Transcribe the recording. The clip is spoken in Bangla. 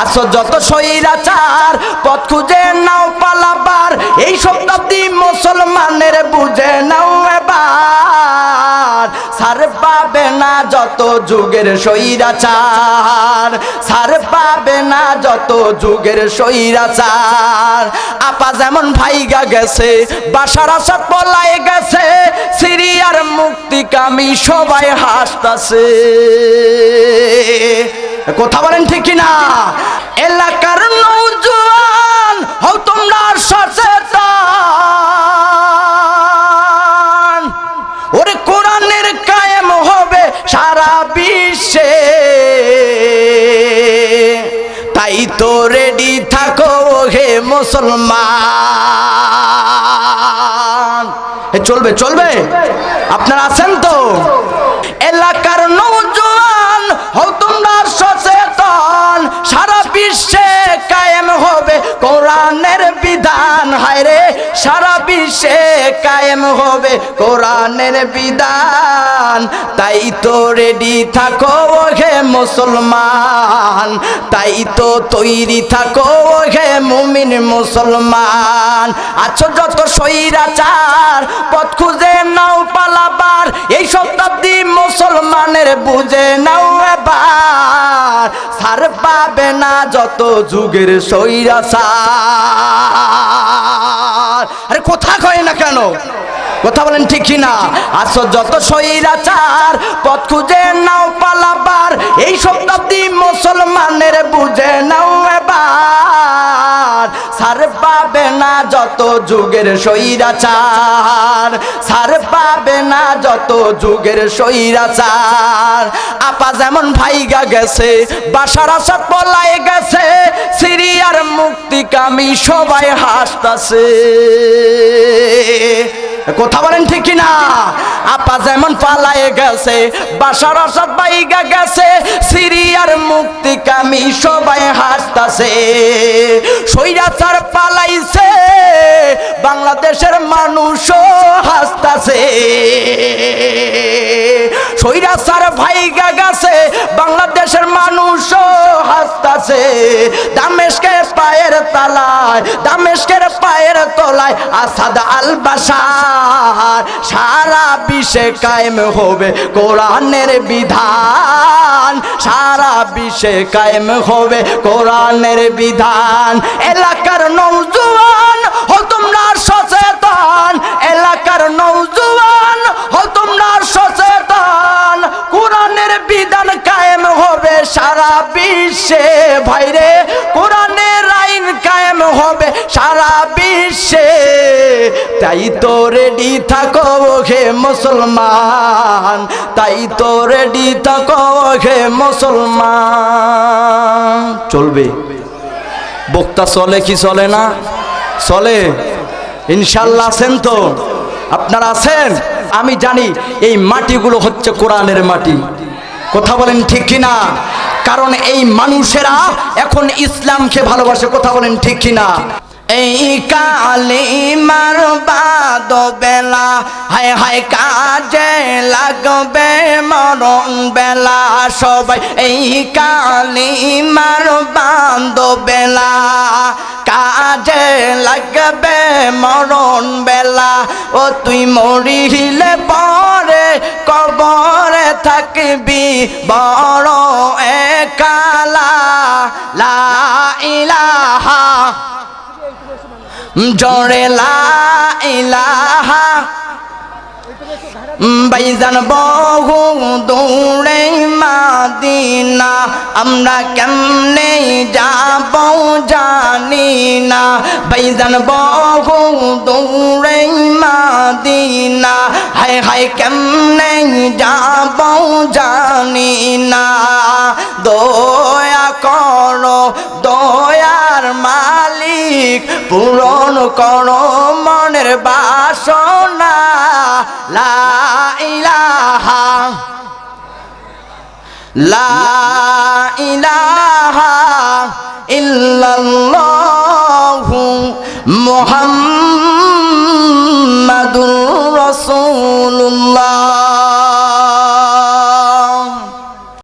আসো যত সৈরাচার পথ খুঁজে নাও পালাবার। এই শতাব্দী মুসলমানের বুঝে নাও এবার। সার পাবে না যত যুগের সৈরাচার সার পাবে না যত যুগের সৈরাচার আপা যেমন ভাইগা গেছে, বাসার আশা পলায় গেছে, সিরিয়ার মুক্তিকামী সবাই হাসতাছে। কথা বলেন ঠিক কিনা? এলাকার নৌজওয়ান হও তোমরা সচেতন। ওরে কোরআনের কায়েম হবে সারা বিশ্বে। তাই তো রেডি থাকো হে মুসলমান। চলবে চলবে? আপনারা আছেন তো? এলাকার নৌজওয়ান হও তোমরা কোরআনের বিধান, হায় রে, সারা বিশ্বে কায়েম হবে কোরআনের বিধান। তাই তো রেডি থাকো হে মুসলমান, তাই তো তৈরি থাকো হে মুমিন মুসলমান। আছো যত সৈরাচার পথ খুঁজে নাও পালাবার, এই শতাব্দী মুসলমানের বুঝে নাও এবার সার পাবে না যত যুগের সৈরাচার আরে কোথা কয় না কেন? কথা বলেন ঠিক কিনা? আসো যত সৈরাচার পথ খুঁজে নাও পালাবার। পাবে না যত যুগের সৈরাচার সার পাবে না যত যুগের সৈরাচার আপা যেমন ভাইগা গেছে, বাসার আশা পলায় গেছে, সিরিয়ার মুক্তিকামী সবাই হাসতাছে। কথা বলেন ঠিক কিনা? আপা যেমন পালায়ে গেছে, বাসার আসাদ বাইগা গেছে, সিরিয়ার মুক্তিকামী সবাই হাসতাছে। সৈরাচার পালাইছে, বাংলাদেশের মানুষও হাসতাছে। সৈরাচার ভাইগা গেছে, বাংলাদেশের মানুষও হাসতাছে দামেশকের পায়ের তালায়, দামেশকের পায়ের তলায় আসাদ আল বাসার সারা বিশ্বে কায়েম হবে কোরআনের বিধান। সারা বিশ্বে কায়েম হবে কোরআনের বিধান। এলাকার নৌজওয়ান বিধান কায়েম হবে সারা বিশ্বে। ভাইরে কোরআনের আইন কায়েম হবে সারা বিশ্বে। তাই তো রেডি থাকো হে মুসলমান, তাই তো রেডি থাকো হে মুসলমান। চলবে। বক্তা চলে কি চলে না? চলে। ইনশাল্লাহ আছেন তো। আপনারা আছেন? আমি জানি এই মাটিগুলো হচ্ছে কোরআনের মাটি। কথা বলেন ঠিক কিনা? কারণ এই মানুষেরা এখন ইসলামকে ভালোবাসে, কথা বলেন ঠিক কিনা? এই কালিমার বাদ বেলা। হায় হায় কাজে লাগবে মরণ বেলা। সবাই এই কালিমার বাদ বেলা। কাজে লাগবে মরণ বেলা। ও তুই মরিলে পরে কবরে থাকবি। বড় একালা, লা ইলাহা জড়ে লা ইলাহা। বাইজান বহু দৌড়ে মাদিনা, আমরা কেমনে যাব জানি না। বাইজান বহু দৌড়ে মাদিনা, হায় হায় কেমনে যাব জানি না। দয়া মালিক পূরণ করো মনের বাসনা। লা ইলাহা লা ইলাহা ইল্লাল্লাহু মুহাম্মাদুর রাসূলুল্লাহ।